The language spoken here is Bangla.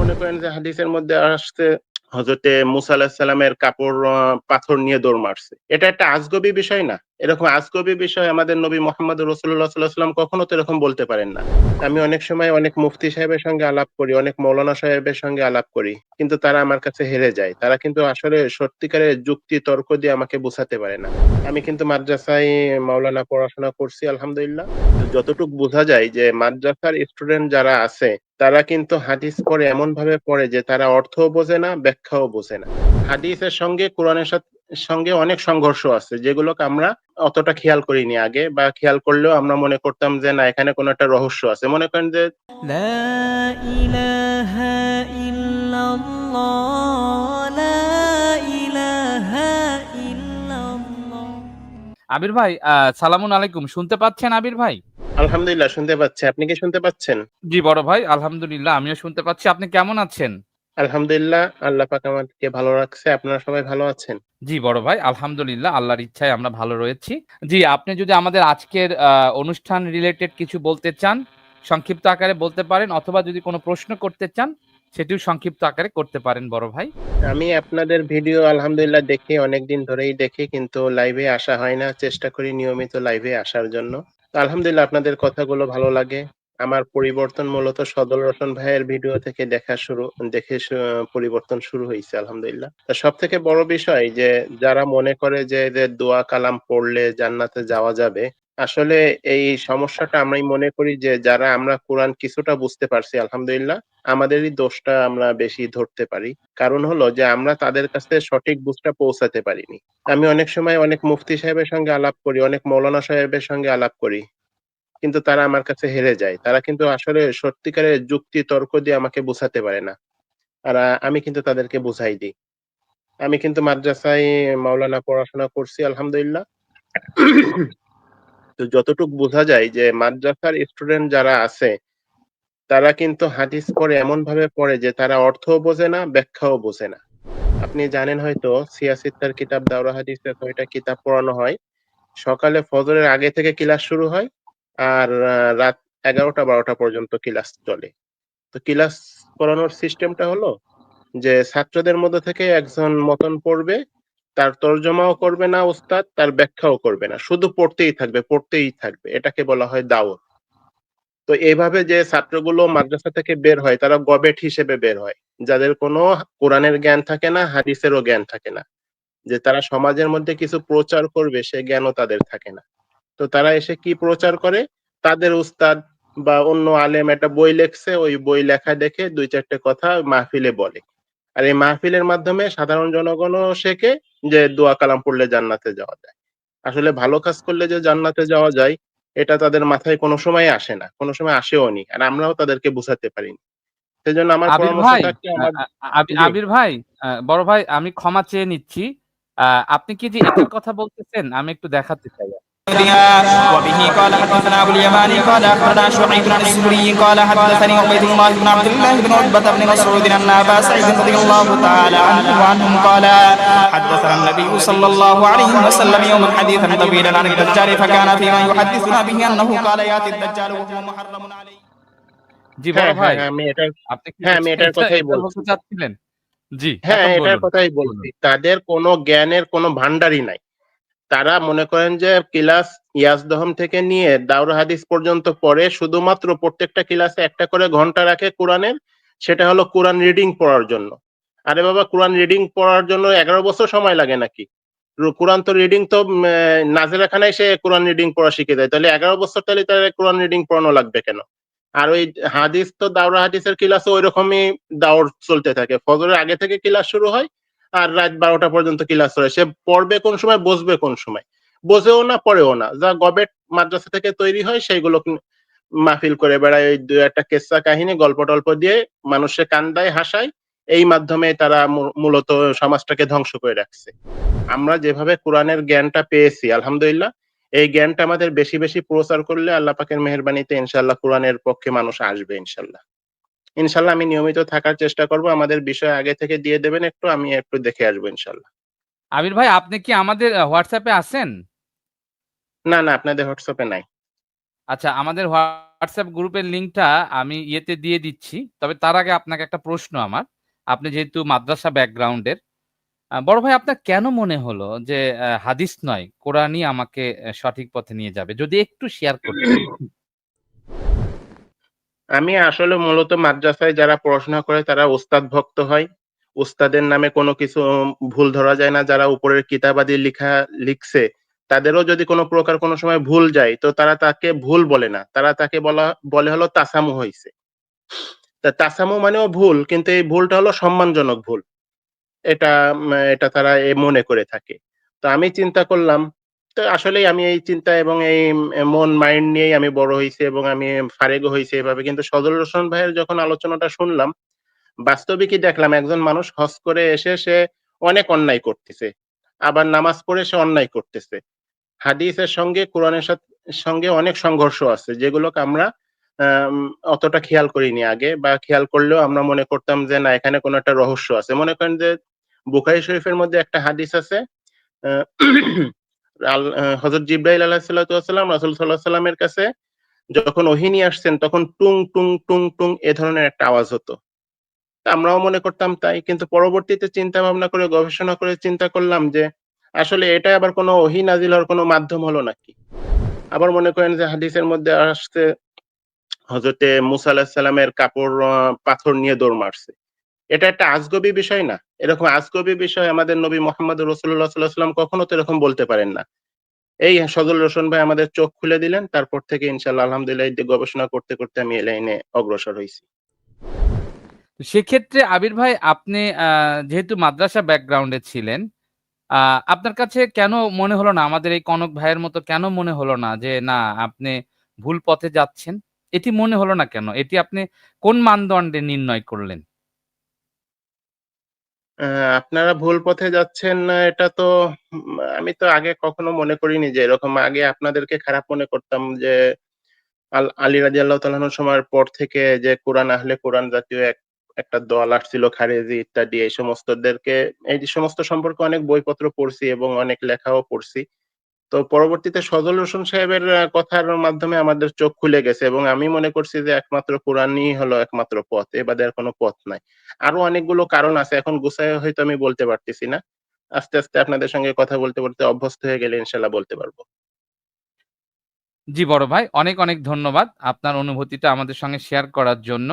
মনে করেন যে হাদিসের মধ্যে আসছে হজরতে মুসা আলাহিসাল্লামের কাপড় পাথর নিয়ে দৌড় মারছে। এটা একটা আজগবি বিষয় না। এরকম আজগবি বিষয় আমাদের নবী মোহাম্মদ রসুল্লাহ সাল্লাম কখনো তো এরকম বলতে পারেন না। আমি অনেক সময় অনেক মুফতি সাহেবের সঙ্গে আলাপ করি, অনেক মৌলানা সাহেবের সঙ্গে আলাপ করি, কিন্তু তারা আমার কাছে হেরে যায়। তারা কিন্তু আসলে সত্যিকারের যুক্তি, তর্ক দিয়ে আমাকে বোঝাতে পারে না। আমি কিন্তু মাদ্রাসায় মাওলানা পড়াশোনা করছি, আলহামদুলিল্লাহ। যতটুকু বোঝা যায় যে মাদ্রাসার স্টুডেন্ট যারা আছে, তারা কিন্তু হাদিস পড়ে এমন ভাবে পড়ে যে তারা অর্থও বোঝে না, ব্যাখ্যাও বোঝে না। হাদিসের সঙ্গে কোরআনের সাথে সঙ্গে অনেক সংঘর্ষ আছে যেগুলোকে আমরা অতটা খেয়াল করিনি আগে বা খেয়াল করলেও আমরা মনে করতাম যে না এখানে কোনো একটা রহস্য আছে। মনে করেন যে আবির ভাই সালামুন আলাইকুম। শুনতে পাচ্ছেন আবির ভাই? আলহামদুলিল্লাহ শুনতে পাচ্ছি। আপনি কি শুনতে পাচ্ছেন? জি বড় ভাই আলহামদুলিল্লাহ আমিও শুনতে পাচ্ছি। আপনি কেমন আছেন? আলহামদুলিল্লাহ আল্লাহ পাক আমাদেরকে ভালো রাখছে। আপনারা সবাই ভালো আছেন? জি বড় ভাই আলহামদুলিল্লাহ আল্লাহর ইচ্ছায় আমরা ভালো রয়েছি। জি আপনি যদি আমাদের আজকের অনুষ্ঠান রিলেটেড কিছু বলতে চান সংক্ষিপ্ত আকারে বলতে পারেন অথবা যদি কোনো প্রশ্ন করতে চান সেটিও সংক্ষিপ্ত আকারে করতে পারেন বড় ভাই। আমি আপনাদের ভিডিও আলহামদুলিল্লাহ দেখি অনেকদিন ধরেই দেখি কিন্তু লাইভে আসা হয় না। চেষ্টা করি নিয়মিত লাইভে আসার জন্য। আলহামদুলিল্লাহ আপনাদের কথাগুলো ভালো লাগে। আমার পরিবর্তন মূলত সদল রতন ভাইয়ের ভিডিও থেকে দেখা শুরু, দেখে পরিবর্তন শুরু হয়েছে আলহামদুলিল্লাহ। তো সব থেকে বড় বিষয় যে, যারা মনে করে যে যে দোয়া কালাম পড়লে জান্নাতে যাওয়া যাবে, আসলে এই সমস্যাটা আমরাই মনে করি যে, যারা আমরা কোরআন কিছুটা বুঝতে পারছি, আলহামদুলিল্লাহ, আমাদেরই দোষটা আমরা বেশি ধরতে পারি। কারণ হলো যে, আমরা তাদের কাছে সঠিক বুঝটা পৌঁছাতে পারিনি। আমি অনেক সময় অনেক মুফতি সাহেবের সঙ্গে আলাপ করি, অনেক মৌলানা সাহেবের সঙ্গে আলাপ করি। কিন্তু তারা আমার কাছে হেরে যায়। তারা কিন্তু আসলে সত্যিকারের যুক্তি, তর্ক দিয়ে আমাকে বোঝাতে পারে না। আর আমি কিন্তু তাদেরকে বুঝাই দিই। আমি কিন্তু মাদ্রাসায় মাওলানা পড়াশোনা করছি, আলহামদুলিল্লাহ। তো যতটুকু বোঝা যায় যে মাদ্রাসার স্টুডেন্ট যারা আছে, তারা কিন্তু হাদিস পড়ে এমন ভাবে পড়ে যে তারা অর্থও বোঝে না, ব্যাখ্যাও বোঝে না। আপনি জানেন হয়তো সিয়াসিত্তার কিতাব, দাওরা হাদিসের কিতাব পড়ানো হয়। সকালে ফজরের আগে থেকে ক্লাস শুরু হয় আর রাত এগারোটা বারোটা পর্যন্ত ক্লাস চলে। তো ক্লাস করানোর সিস্টেমটা হলো যে ছাত্রদের মধ্যে থেকে একজন মতন পড়বে, তার তর্জমাও করবে না উস্তাদ তার ব্যাখ্যাও করবে না। শুধু পড়তেই থাকবে পড়তেই থাকবে। এটাকে বলা হয় দাওয়াত। তো এইভাবে যে ছাত্রগুলো মাদ্রাসা থেকে বের হয়, তারা গবেট হিসেবে বের হয়। যাদের কোনো কোরআনের জ্ঞান থাকে না, হাদিসেরও জ্ঞান থাকে না। যে তারা সমাজের মধ্যে কিছু প্রচার করবে, সে জ্ঞানও তাদের থাকে না। তো তারা এসে কি প্রচার করে? তাদের উস্তাদ বা অন্য আলেম একটা বই লেখছে ওই বই লেখা দেখে দুই চারটে কথা মাহফিলে বলে। আর এই মাহফিলের মাধ্যমে সাধারণ জনগণও শেখে যে দোয়া কালাম পড়লে জান্নাতে যাওয়া যায়। আসলে ভালো কাজ করলে যে জান্নাতে যাওয়া যায় এটা তাদের মাথায় কোনো সময় আসে না কোনো সময় আসেও নি আর আমরাও তাদেরকে বুঝাতে পারিনি। সেজন্য আমার আবির ভাই বড় ভাই আমি ক্ষমা চেয়ে নিচ্ছি। আহ, আপনি কি যে এটার কথা বলতেছেন আমি একটু দেখাতে চাই। وبه قال حدثنا ابو اليماني قال اخبرنا شعيب عن الزهري قال حدثني عبيد الله بن عبد الله بن عتبة بن مسعود ان ابا سعيد رضي الله تعالى عنه وعنهم قال حدثنا النبي صلى الله عليه وسلم يوما حديثا طويلا عن الدجال فكان فيما يحدثنا به انه قال ياتي الدجال وهو محرم عليه জি বড় হ্যাঁ ভাই হ্যাঁ আমি এটা আপনি কি হ্যাঁ, আমি এটা- এটার কথাই এটা বলছি। বলতে চাচ্ছিলেন জি হ্যাঁ এখন এটার বলুন। কথাই বলছি তাদের কোনো জ্ঞানের কোনো ভান্ডারই নাই তারা মনে করেন যে ক্লাস ইয়াজদহম থেকে নিয়ে দাউরা হাদিস পর্যন্ত পড়ে শুধুমাত্র প্রত্যেকটা ক্লাসে একটা করে ঘণ্টা রাখে কোরআনের, সেটা হলো কোরআন রিডিং পড়ার জন্য। আরে বাবা, কোরআন রিডিং পড়ার জন্য এগারো বছর সময় লাগে নাকি? কোরআন তো রিডিং তো নাজেরাখানায় সে কোরআন রিডিং পড়া শিখে দেয়। তাহলে এগারো বছর তাহলে তার কোরআন রিডিং পড়ানো লাগবে কেন? আর ওই হাদিস তো দাওরা হাদিসের ক্লাস ওই রকমই দাওর চলতে থাকে। ফজরের আগে থেকে ক্লাস শুরু হয় আর রাত বারোটা পর্যন্ত ক্লাস হয় সে পড়বে কোন সময়, বসবে কোন সময়? বোঝেও না, পড়েও না। যা গবেট মাদ্রাসা থেকে তৈরি হয়, সেইগুলো মাহফিল করে বেড়ায়। ওই দু একটা কেসা কাহিনী, গল্প টল্প দিয়ে মানুষে কান্দায়, হাসায়। এই মাধ্যমে তারা মূলত সমাজটাকে ধ্বংস করে রাখছে। আমরা যেভাবে কোরআনের জ্ঞানটা পেয়েছি, আলহামদুলিল্লাহ, এই জ্ঞানটা আমাদের বেশি বেশি প্রচার করলে আল্লাহ পাকের মেহরবানিতে ইনশাল্লাহ কোরআনের পক্ষে মানুষ আসবে ইনশাল্লাহ ইনশাল্লাহ আমি নিয়মিত থাকার চেষ্টা করব আমাদের বিষয় আগে থেকে দিয়ে দেবেন একটু আমি একটু দেখে আসব ইনশাল্লাহ আবির ভাই আপনি কি আমাদের হোয়াটসঅ্যাপে আছেন না না আপনাদের হোয়াটসঅ্যাপে নাই আচ্ছা আমাদের হোয়াটসঅ্যাপ গ্রুপের লিঙ্কটা আমি ইয়েতে দিয়ে দিচ্ছি। তবে তার আগে আপনাকে একটা প্রশ্ন আমার। আপনি যেহেতু মাদ্রাসা ব্যাকগ্রাউন্ডের, বড় ভাই আপনার কেন মনে হলো যে হাদিস নয়, কোরআনই আমাকে সঠিক পথে নিয়ে যাবে? যদি একটু শেয়ার করতেন। আমি আসলে মূলত মাদ্রাসায় যারা পড়াশোনা করে তারা ওস্তাদ ভক্ত হয়। ওস্তাদের নামে কোনো কিছু ভুল ধরা যায় না। যারা উপরের কিতাবাদি লিখা লিখছে, তাদেরও যদি কোনো প্রকার কোনো সময় ভুল যায়, তো তারা তাকে ভুল বলে না। তারা তাকে বলা বলে হলো তাসামু হইছে। তা তাসামু মানেও ভুল, কিন্তু এই ভুলটা হলো সম্মানজনক ভুল। এটা এটা তারা এ মনে করে থাকে। তো আমি চিন্তা করলাম, আসলেই আমি এই চিন্তা এবং এই মন মাইন্ড নিয়েই আমি বড় হইছি এবং আমি ফারেগও হইছি এভাবে। কিন্তু সজল হোসেন ভাইয়ের যখন আলোচনাটা শুনলাম, বাস্তবিকই দেখলাম একজন মানুষ হজ করে এসে সে অনেক অন্যায় করতেছে। আবার নামাজ পড়ে সে অন্যায় করতেছে। হাদিসের সঙ্গে কোরআনের সঙ্গে অনেক সংঘর্ষ আছে যেগুলোকে আমরা আম অতটা খেয়াল করিনি আগে বা খেয়াল করলেও আমরা মনে করতাম যে না এখানে কোনো একটা রহস্য আছে। মনে করেন যে বুখারী শরীফের মধ্যে একটা হাদিস আছে হযরত জিবরাইল ওয়াস সালাম রাসূল সাল্লাল্লাহু আলাইহি ওয়াসাল্লামের কাছে যখন ওহী নিয়ে আসছেন তখন টুং, টুং, টুং, টুং এ ধরনের একটা আওয়াজ হতো। আমরাও মনে করতাম তাই। কিন্তু পরবর্তীতে চিন্তা ভাবনা করে গবেষণা করে চিন্তা করলাম যে আসলে এটা আবার কোনো ওহী নাজিল হওয়ার কোনো মাধ্যম হলো নাকি? আবার মনে করেন যে হাদিসের মধ্যে আসছে হযরতে মুসা আলাইহিস সালামের কাপড় পাথর নিয়ে দৌড় মারছে। এটা একটা আজগবি বিষয় না? এরকম আজগবি বিষয় আমাদের নবী মুহাম্মদ আলাইহি ওয়াসাল্লাম কখনো তো এরকম বলতে পারেন না। এই সজল রোশন ভাই আমাদের চোখ খুলে দিলেন। তারপর থেকে ইনশাআল্লাহ আলহামদুলিল্লাহ গবেষণা করতে, করতে আমি এই লাইনে অগ্রসর হয়েছি সেক্ষেত্রে আবির ভাই আপনি যেহেতু মাদ্রাসা ব্যাকগ্রাউন্ডে ছিলেন, আপনার কাছে কেন মনে হলো না আমাদের এই কনক ভাইয়ের মতো কেন মনে হলো না যে না আপনি ভুল পথে যাচ্ছেন? এটি মনে হলো না কেন? এটি আপনি কোন মানদণ্ডে নির্ণয় করলেন? আপনারা ভুল পথে যাচ্ছেন, না, এটা তো আমি তো আগে কখনো মনে করিনি যে এরকম, আগে আপনাদেরকে খারাপ মনে করতাম যে, আল রাজি আল্লাহ তালানোর সময়ের পর থেকে যে কোরআন, আহলে কোরআন জাতীয় এক, একটা দল আসছিল, খারেজি ইত্যাদি, এই সমস্তদেরকে, এই সমস্ত সম্পর্কে অনেক বইপত্র পড়ছি এবং অনেক লেখাও পড়ছি। তো পরবর্তীতে সজল হোসেন সাহেবের কথার মাধ্যমে আমাদের চোখ খুলে গেছে এবং আমি মনে করছি যে একমাত্র কোরআনই হলো একমাত্র পথ। এ বাদে আর কোনো পথ নাই। আরও অনেকগুলো কারণ আছে। এখন গুছায়ে হয়তো আমি বলতে পারতেছি না। আস্তে, আস্তে আপনাদের সঙ্গে কথা বলতে, বলতে অভ্যস্ত হয়ে গেলে ইনশাআল্লাহ বলতে পারব জি বড় ভাই, অনেক, অনেক ধন্যবাদ আপনার অনুভূতিটা আমাদের সঙ্গে শেয়ার করার জন্য।